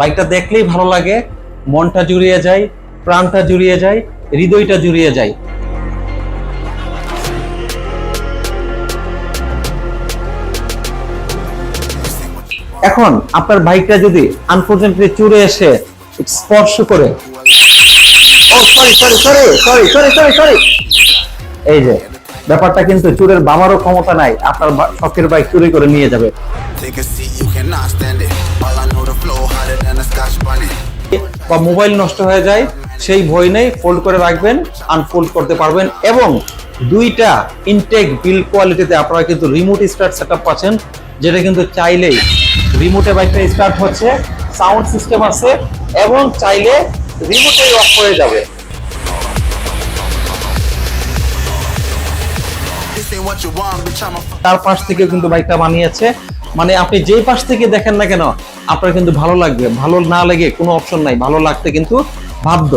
বাইকটা দেখলেই ভালো লাগে মনটা জুড়িয়ে যায় প্রাণটা জুড়িয়ে যায় হৃদয়টা জুড়িয়ে যায়। এখন আপনার বাইকটা যদি আনফর্চুনেটলি চুরে এসে স্পর্শ করে ও sorry sorry sorry sorry sorry sorry sorry এই যে ব্যাপারটা কিন্তু চুরের বাবারও ক্ষমতা নাই আপনার শখের বাইক চুরি করে নিয়ে যাবে। বা মোবাইল নষ্ট হয়ে যায় সেই ভয় নেই ফোল্ড করে রাখবেন আনফোল্ড করতে পারবেন এবং দুইটা ইনটেক বিল কোয়ালিটিতে আপনারা কিন্তু রিমোট স্টার্ট সেটআপ পাচ্ছেন যেটা কিন্তু চাইলেই রিমোটে বাইকটা স্টার্ট হচ্ছে সাউন্ড সিস্টেম আছে এবং চাইলে রিমোটেই অফ হয়ে যাবে। তার পাশ থেকে কিন্তু বাইকটা বানিয়েছে। মানে আপনি যেই পাশ থেকে দেখেন না কেন, আপনার কিন্তু ভালো লাগবে। ভালো না লেগে কোনো অপশন নাই। ভালো লাগতে কিন্তু বাধ্য।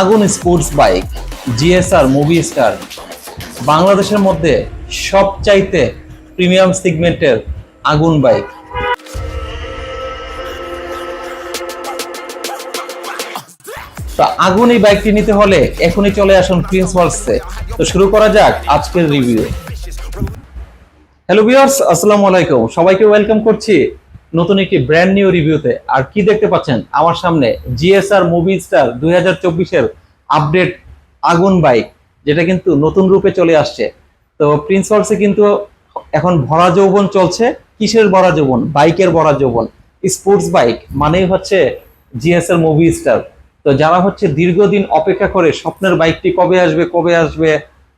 আগুন sports bike G S R movie star বাংলাদেশের মধ্যে সবচাইতে প্রিমিয়াম সিগমেন্টের আগুন বাইক তো আগুন এই বাইকটি নিতে হলে এখনই চলে আসুন প্রিন্স ওয়ার্লসে তো। শুরু করা যাক আজকের রিভিউ হ্যালো ভিউয়ার্স আসসালামু আলাইকুম। সবাইকে ওয়েলকাম করছি নতুন একটি ব্র্যান্ড নিউ রিভিউতে আর কি দেখতে পাচ্ছেন? আমার সামনে জিএসআর মুভি স্টার দুই চব্বিশের আপডেট আগুন বাইক যেটা কিন্তু নতুন রূপে চলে আসছে। তো প্রিন্স ওয়ার্লসে কিন্তু এখন ভরা যৌবন চলছে। কিসের ভরা যৌবন? বাইকের ভরা যৌবন। স্পোর্টস বাইক মানেই হচ্ছে জিএসআর মুভি স্টার তো যারা হচ্ছে দীর্ঘদিন অপেক্ষা করে স্বপ্নের বাইকটি কবে আসবে কবে আসবে,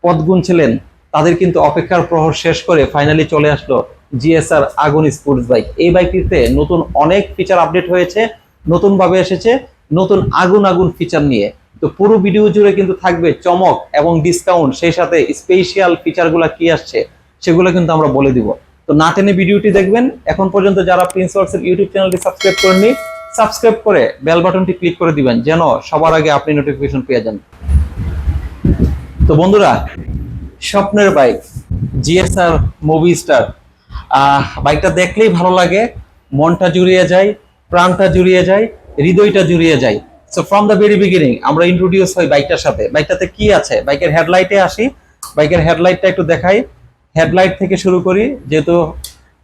পথ গুনছিলেন, তাদের কিন্তু অপেক্ষার প্রহর শেষ করে ফাইনালি চলে আসলো জিএসআর আগুন স্পোর্টস বাইক এই বাইকটিতে নতুন অনেক ফিচার আপডেট হয়েছে নতুন ভাবে এসেছে, নতুন আগুন আগুন ফিচার নিয়ে। তো পুরো ভিডিও জুড়ে কিন্তু থাকবে চমক এবং ডিসকাউন্ট সেই সাথে স্পেশাল ফিচারগুলো কি আসছে, সেগুলো কিন্তু আমরা বলে দিব। তো না টেনে ভিডিওটি দেখবেন। এখন পর্যন্ত যারা প্রিন্স ওয়ার্কসের ইউটিউব চ্যানেলটি সাবস্ক্রাইব করেননি সাবস্ক্রাইব করে বেল বাটনটি ক্লিক করে দিবেন, যেন সবার আগে আপনি নোটিফিকেশন পেয়ে যান। তো বন্ধুরা, স্বপ্নের বাইক জিএসআর মুভি স্টার বাইকটা দেখলেই ভালো লাগে, মনটা জুড়িয়ে যায়, প্রাণটা জুড়িয়ে যায়, হৃদয়টা জুড়িয়ে যায়। So from the very beginning আমরা ইন্ট্রোডিউস হই বাইকটার সাথে। বাইকটাতে কি আছে? বাইকের হেডলাইটে আসি। বাইকের হেডলাইটটা একটু দেখাই। হেডলাইট থেকে শুরু করি, যেহেতু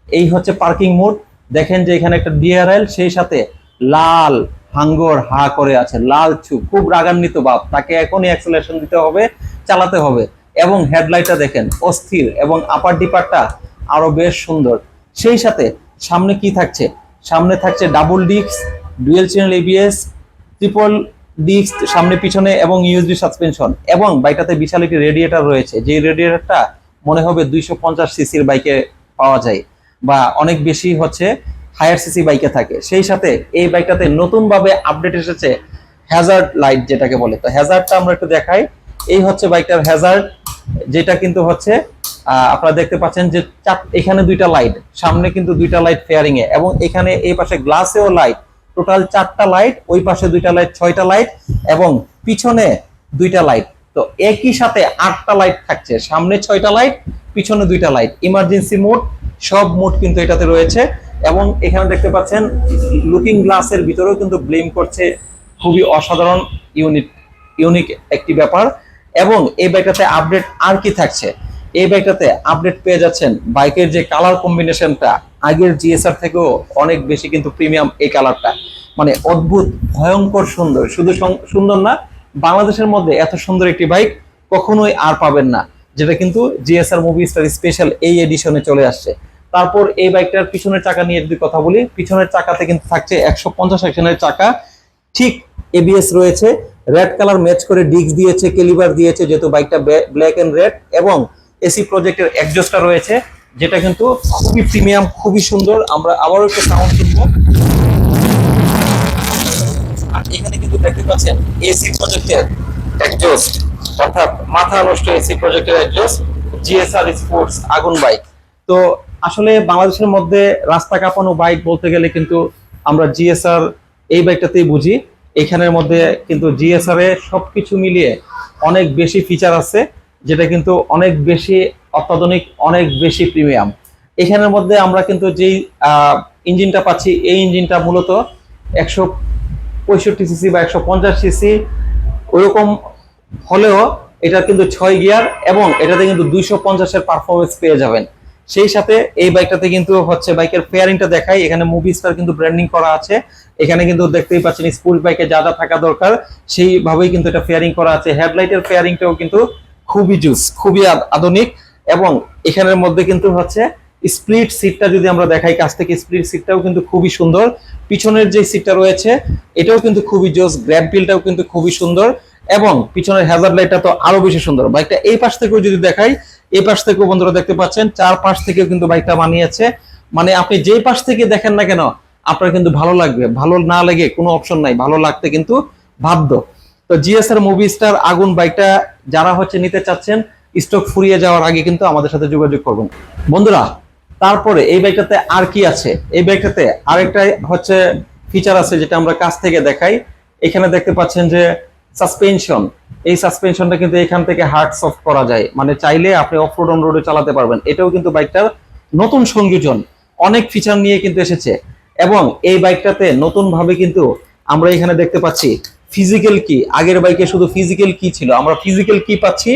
এই হচ্ছে পার্কিং মোড দেখেন যে এখানে একটা ডিআরএল সেই সাথে লাল হাঙ্গর হা করে আছে, লাল ছু, খুব রাগান্বিত বাপ, তাকে এখনই অ্যাক্সেলারেশন দিতে হবে, চালাতে হবে। এবং হেডলাইটটা দেখেন, অস্থির এবং আপার ডিপারটা আরও বেশ সুন্দর। সেই সাথে সামনে কি থাকছে? সামনে থাকছে double disc dual channel A B S triple disc সামনে পিছনে এবং ইউএসবি সাসপেনশন এবং বাইকটাতে বিশাল একটি রেডিয়েটর রয়েছে, যে রেডিয়েটরটা মনে হবে দুইশো পঞ্চাশ সিসির বাইকে পাওয়া যায়। বা অনেক বেশি হচ্ছে হায়ার সিসি বাইকে থাকে। সেই সাথে এই বাইকটাতে নতুন ভাবে আপডেট এসেছে হ্যাজার্ড লাইট যেটাকে বলে। তো হ্যাজার্ডটা আমরা একটু দেখাই। এই হচ্ছে বাইকটার হ্যাজার্ড যেটা কিন্তু হচ্ছে আপনারা দেখতে পাচ্ছেন যে এখানে দুইটা লাইট সামনে কিন্তু দুইটা লাইট ফেয়ারিং এ। এবং এখানে এই পাশে গ্লাসেও লাইট টোটাল চারটা লাইট ওই পাশে দুইটা লাইট ছয়টা লাইট এবং পিছনে দুইটা লাইট তো একই সাথে আটটা লাইট থাকছে। সামনে ছয়টা লাইট পিছনে দুইটা লাইট ইমার্জেন্সি মোড সব মোড কিন্তু এটাতে রয়েছে। এবং এখানে দেখতে পাচ্ছেন লুকিং গ্লাসের ভিতরেও কিন্তু ব্লেম করছে খুবই অসাধারণ ইউনিট ইউনিক একটি ব্যাপার। এবং এই বাইকটাতে আপডেট আর কি থাকছে? এই বাইকটাতে আপডেট পেয়ে যাচ্ছেন বাইকের যে কালার কম্বিনেশনটা আগের জিএসআর থেকেও অনেক বেশি কিন্তু প্রিমিয়াম এই কালারটা মানে অদ্ভুত, ভয়ঙ্কর সুন্দর। শুধু সুন্দর না, বাংলাদেশের মধ্যে এত সুন্দর একটি বাইক কখনোই আর পাবেন না, যেটা কিন্তু জিএসআর মুভি স্টার স্পেশাল এই এডিশনে চলে আসছে। তারপর এই বাইকটার পিছনের চাকা নিয়ে যদি কথা বলি, পিছনের চাকাতে কিন্তু থাকছে একশো পঞ্চাশ সেকশনের চাকা। ঠিক এবিএস রয়েছে। রেড কালার ম্যাচ করে ডিস্ক দিয়েছে কেলিভার দিয়েছে, যেহেতু বাইকটা ব্ল্যাক অ্যান্ড রেড এবং এসি প্রজেক্টের একজস্টটা রয়েছে, যেটা কিন্তু খুবই প্রিমিয়াম খুবই সুন্দর। আমরা আবারও একটু সাউন্ড শুনব। আর এখানে কিন্তু দেখতে পাচ্ছেন এসি প্রজেক্টের অর্থাৎ মাথা নষ্ট এসি প্রজেক্টের একজস্ট জিএসআর স্পোর্টস আগুন বাইক তো আসলে বাংলাদেশের মধ্যে রাস্তা কাঁপানো বাইক বলতে গেলে কিন্তু আমরা জিএসআর এই বাইকটাতেই বুঝি। এখানের মধ্যে কিন্তু জিএসআর এ সবকিছু মিলিয়ে অনেক বেশি ফিচার আছে, যেটা কিন্তু অনেক বেশি অত্যাধুনিক, অনেক বেশি প্রিমিয়াম এখানের মধ্যে আমরা কিন্তু যেই ইঞ্জিনটা পাচ্ছি, এই ইঞ্জিনটা মূলত একশো পঁয়ষট্টি সিসি বা একশো পঞ্চাশ সিসি ওইরকম হলেও এটা কিন্তু ছয় গিয়ার এবং এটাতে কিন্তু দুইশো পঞ্চাশের পারফরমেন্স পেয়ে যাবেন। সেই সাথে এই বাইকটাতে কিন্তু হচ্ছে বাইকের ফেয়ারিংটা দেখাই। এখানে মুভি স্টার কিন্তু ব্র্যান্ডিং করা আছে। এখানে কিন্তু দেখতেই পাচ্ছেন স্কুল বাইকে যা যা থাকা দরকার, সেইভাবেই কিন্তু এটা ফেয়ারিং করা আছে। হেডলাইটের ফেয়ারিংটাও কিন্তু খুবই জুস খুবই আধুনিক এবং এখানের মধ্যে কিন্তু হচ্ছে স্প্লিট সিটটা যদি আমরা দেখাই, কাছ থেকে স্প্লিট সিটটাও কিন্তু খুবই সুন্দর। পিছনের যে সিটটা রয়েছে, এটাও কিন্তু খুবই জোস গ্র্যাব পিলটাও কিন্তু খুবই সুন্দর এবং পিছনের হ্যাজার্ড লাইটটা তো আরও বেশি সুন্দর। বাইকটা এই পাশ থেকেও যদি দেখাই এই পাশ থেকেও বন্ধুরা দেখতে পাচ্ছেন, চার পাশ থেকেও কিন্তু বাইকটা বানিয়েছে। মানে আপনি যেই পাশ থেকে দেখেন না কেন, আপনার কিন্তু ভালো লাগবে। ভালো না লেগে কোনো অপশন নাই, ভালো লাগতে কিন্তু বাধ্য। তো জিএসআর মুভি স্টার আগুন বাইকটা যারা হচ্ছে নিতে চাচ্ছেন স্টক ফুরিয়ে যাওয়ার আগে কিন্তু আমাদের সাথে যোগাযোগ করবেন। বন্ধুরা, তারপরে এই বাইকটাতে আর কি আছে? এই বাইকটাতে আরেকটা হচ্ছে ফিচার আছে যেটা আমরা কাছ থেকে দেখাই। এখানে দেখতে পাচ্ছেন যে সাসপেনশন এই সাসপেনশনটা কিন্তু এখান থেকে হার্ড সফট করা যায়। মানে চাইলে আপনি অফ রোড অন রোডে চালাতে পারবেন। এটাও কিন্তু বাইকটার নতুন সংযোজন। অনেক ফিচার নিয়ে কিন্তু এসেছে। এবং এই বাইকটাতে নতুন ভাবে কিন্তু আমরা এখানে দেখতে পাচ্ছি ফিজিক্যাল কি আগের বাইকে শুধু ফিজিক্যাল কি ছিল। আমরা ফিজিক্যাল কি পাচ্ছি।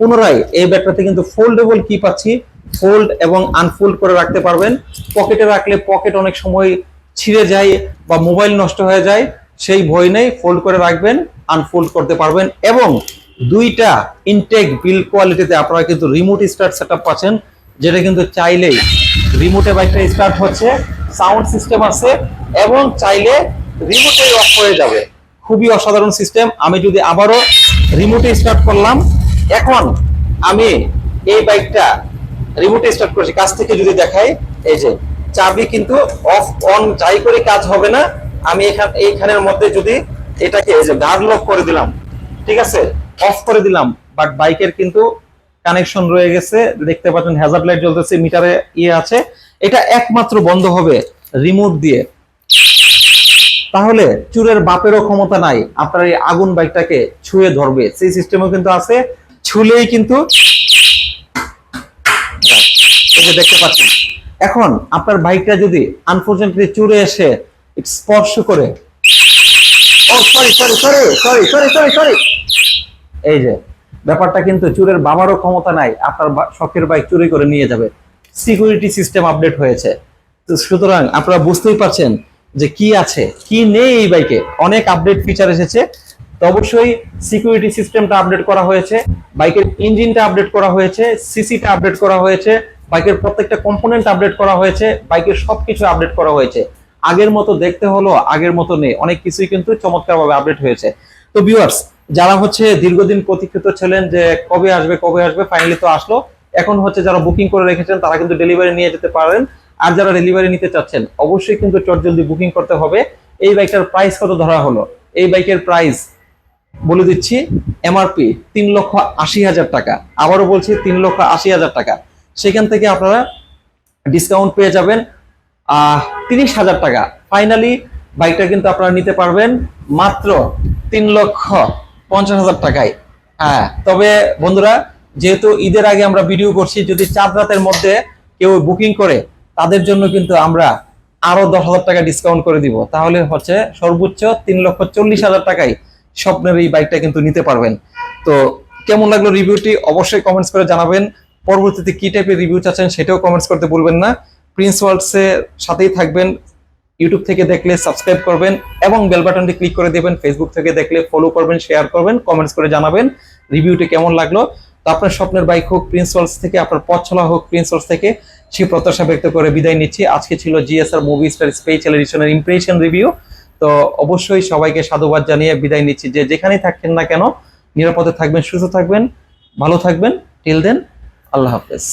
পুনরায় এই ব্যাগটাতে কিন্তু ফোল্ডেবল কি পাচ্ছি। ফোল্ড এবং আনফোল্ড করে রাখতে পারবেন। পকেটে রাখলে পকেট অনেক সময় ছিঁড়ে যায় বা মোবাইল নষ্ট হয়ে যায়। সেই ভয় নেই ফোল্ড করে রাখবেন। আনফোল্ড করতে পারবেন এবং দুইটা ইনটেক বিল্ড কোয়ালিটিতে আপনারা কিন্তু রিমোট স্টার্ট সেটআপ পাচ্ছেন, যেটা কিন্তু চাইলেই রিমোটে বাইকটা স্টার্ট হচ্ছে সাউন্ড সিস্টেম আছে এবং চাইলে রিমোটে অফ হয়ে যাবে। খুবই অসাধারণ সিস্টেম আমি যদি আবারও রিমোটে স্টার্ট করলাম, এখন আমি এই বাইকটা রিমোটে স্টার্ট করেছি। কাছ থেকে যদি দেখাই, এই যে চাবি কিন্তু অফ অন যাই করে কাজ হবে না, আমি এখান এইখানের মধ্যে যদি এটাকে এই যে গার্ড লক করে দিলাম, ঠিক আছে? অফ করে দিলাম বাট বাইকের কিন্তু কানেকশন রয়ে গেছে। দেখতে পাচ্ছেন হ্যাজার্ড লাইট জ্বলতেছে মিটারে ইয়ে আছে। এটা একমাত্র বন্ধ হবে রিমোট দিয়ে। তাহলে চুরের বাপেরও ক্ষমতা নাই, আপনার এই আগুন বাইকটাকে ছুঁয়ে ধরবে। সেই সিস্টেমও কিন্তু আছে, ছুলেই কিন্তু দেখতে পাচ্ছেন। এখন আপনার বাইকটা যদি আনফরচুনেটলি চুরে এসে স্পর্শ করে ও sorry sorry sorry sorry sorry sorry sorry এই যে, ব্যাপারটা কিন্তু চুরের বাবারও ক্ষমতা নাই, আপনার শখের বাইক চুরি করে নিয়ে যাবে। সিকিউরিটি সিস্টেম আপডেট হয়েছে। তো সুতরাং আপনারা বুঝতেই পারছেন যে কি আছে, কি নেই এই বাইকে অনেক আপডেট ফিচার এসেছে। তো অবশ্যই সিকিউরিটি সিস্টেমটা আপডেট করা হয়েছে বাইকের ইঞ্জিনটা আপডেট করা হয়েছে সিসিটা আপডেট করা হয়েছে বাইকের প্রত্যেকটা কম্পোনেন্ট আপডেট করা হয়েছে বাইকের সবকিছু আপডেট করা হয়েছে। আগের মতো দেখতে হলো, আগের মতো নেই। অনেক কিছুই কিন্তু চমৎকারভাবে আপডেট হয়েছে। তো ভিউয়ার্স যারা হচ্ছে দীর্ঘদিন প্রতীক্ষিত ছিলেন যে কবে আসবে কবে আসবে ফাইনালি তো আসলো। এখন হচ্ছে যারা বুকিং করে রেখেছেন, তারা কিন্তু ডেলিভারি নিয়ে যেতে পারেন। আর যারা ডেলিভারি নিতে চাচ্ছেন, অবশ্যই কিন্তু চটজলদি বুকিং করতে হবে। এই বাইকটার প্রাইস কত ধরা হলো? এই বাইকের প্রাইস বলে দিচ্ছি এমআরপি তিন লক্ষ আশি হাজার টাকা। আবারও বলছি, তিন লক্ষ আশি হাজার টাকা। সেখান থেকে আপনারা ডিসকাউন্ট পেয়ে যাবেন। তিরিশ হাজার টাকা। ফাইনালি বাইকটা কিন্তু আপনারা নিতে পারবেন মাত্র তিন লক্ষ পঞ্চাশ হাজার টাকায়। হ্যাঁ তবে বন্ধুরা, যেহেতু ঈদের আগে আমরা ভিডিও করছি, যদি চার রাতের মধ্যে কেউ বুকিং করে, তাদের জন্য কিন্তু আমরা আরও দশ হাজার টাকা ডিসকাউন্ট করে দিব। তাহলে হচ্ছে সর্বোচ্চ তিন লক্ষ চল্লিশ হাজার টাকায় স্বপ্নের এই বাইকটা কিন্তু নিতে পারবেন। তো কেমন লাগল রিভিউটি অবশ্যই কমেন্টস করে জানাবেন। পরবর্তীতে কি টাইপের রিভিউ চাচ্ছেন সেটাও কমেন্টস করতে ভুলবেন না। প্রিন্স ওয়ার্ল্ডস এর সাথেই থাকবেন। ইউটিউব থেকে দেখলে সাবস্ক্রাইব করবেন এবং বেল বাটনটি ক্লিক করে দেবেন। ফেসবুক থেকে দেখলে ফলো করবেন শেয়ার করবেন কমেন্টস করে জানাবেন। রিভিউটি কেমন লাগল? তো আপনার স্বপ্নের বাইক হোক প্রিন্স ওয়ার্ল্ডস থেকে, আপনার পথ চলা হোক প্রিন্স ওয়ার্ল্ডস থেকে, সেই প্রত্যাশা ব্যক্ত করে বিদায় নিচ্ছি। আজকে ছিল G S R movie star special এডিশনের impression review তো অবশ্যই সবাইকে সাধুবাদ জানিয়ে বিদায় নিচ্ছি যে যেখানেই থাকেন না কেন, নিরাপদে থাকবেন, সুস্থ থাকবেন, ভালো থাকবেন। টিল দেন আল্লাহ হাফেজ।